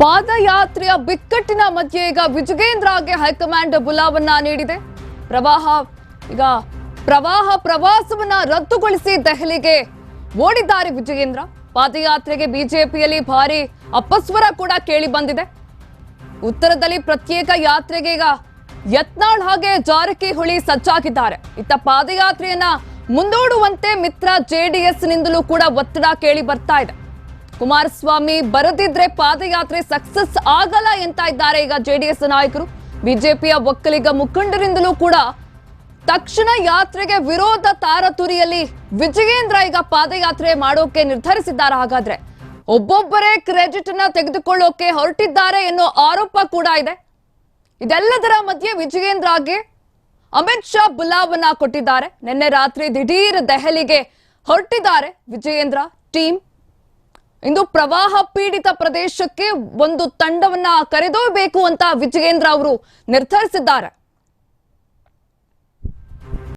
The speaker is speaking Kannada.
ಪಾದಯಾತ್ರೆಯ ಬಿಕ್ಕಟ್ಟಿನ ಮಧ್ಯೆ ಈಗ ವಿಜಯೇಂದ್ರಗೆ ಹೈಕಮಾಂಡ್ ಬುಲಾವನ್ನ ನೀಡಿದೆ. ಪ್ರವಾಹ, ಈಗ ಪ್ರವಾಹ ಪ್ರವಾಸವನ್ನ ರದ್ದುಗೊಳಿಸಿ ದೆಹಲಿಗೆ ಓಡಿದ್ದಾರೆ ವಿಜಯೇಂದ್ರ ಪಾದಯಾತ್ರೆಗೆ ಬಿಜೆಪಿಯಲ್ಲಿ ಭಾರಿ ಅಪಸ್ವರ ಕೂಡ ಕೇಳಿ ಬಂದಿದೆ. ಉತ್ತರದಲ್ಲಿ ಪ್ರತ್ಯೇಕ ಯಾತ್ರೆಗೆ ಈಗ ಯತ್ನಾಳ್ ಹಾಗೆ ಜಾರಕಿಹೊಳಿ ಸಜ್ಜಾಗಿದ್ದಾರೆ. ಇತ್ತ ಪಾದಯಾತ್ರೆಯನ್ನ ಮುಂದೂಡುವಂತೆ ಮಿತ್ರ ಜೆಡಿಎಸ್ ನಿಂದಲೂ ಕೂಡ ಒತ್ತಡ ಕೇಳಿ ಬರ್ತಾ ಇದೆ. ಕುಮಾರಸ್ವಾಮಿ ಬರದಿದ್ರೆ ಪಾದಯಾತ್ರೆ ಸಕ್ಸಸ್ ಆಗಲ್ಲ ಎಂತ ಇದ್ದಾರೆ ಈಗ ಜೆಡಿಎಸ್ ನಾಯಕರು. ಬಿಜೆಪಿಯ ಒಕ್ಕಲಿಗ ಮುಖಂಡರಿಂದಲೂ ಕೂಡ ತಕ್ಷಣ ಯಾತ್ರೆಗೆ ವಿರೋಧ ತಾರತುರಿಯಲ್ಲಿ ವಿಜಯೇಂದ್ರ ಈಗ ಪಾದಯಾತ್ರೆ ಮಾಡೋಕೆ ನಿರ್ಧರಿಸಿದ್ದಾರೆ. ಹಾಗಾದ್ರೆ ಒಬ್ಬೊಬ್ಬರೇ ಕ್ರೆಡಿಟ್ನ ತೆಗೆದುಕೊಳ್ಳೋಕೆ ಹೊರಟಿದ್ದಾರೆ ಎನ್ನುವ ಆರೋಪ ಕೂಡ ಇದೆ. ಇದೆಲ್ಲದರ ಮಧ್ಯೆ ವಿಜಯೇಂದ್ರಗೆ ಅಮಿತ್ ಶಾ ಬುಲಾವನ್ನ ಕೊಟ್ಟಿದ್ದಾರೆ. ನಿನ್ನೆ ರಾತ್ರಿ ದಿಢೀರ್ ದೆಹಲಿಗೆ ಹೊರಟಿದ್ದಾರೆ ವಿಜಯೇಂದ್ರ ಟೀಮ್. ಇಂದು ಪ್ರವಾಹ ಪೀಡಿತ ಪ್ರದೇಶಕ್ಕೆ ಒಂದು ತಂಡವನ್ನ ಕರೆದೊಯ್ಯಬೇಕು ಅಂತ ವಿಜಯೇಂದ್ರ ಅವರು ನಿರ್ಧರಿಸಿದ್ದಾರೆ.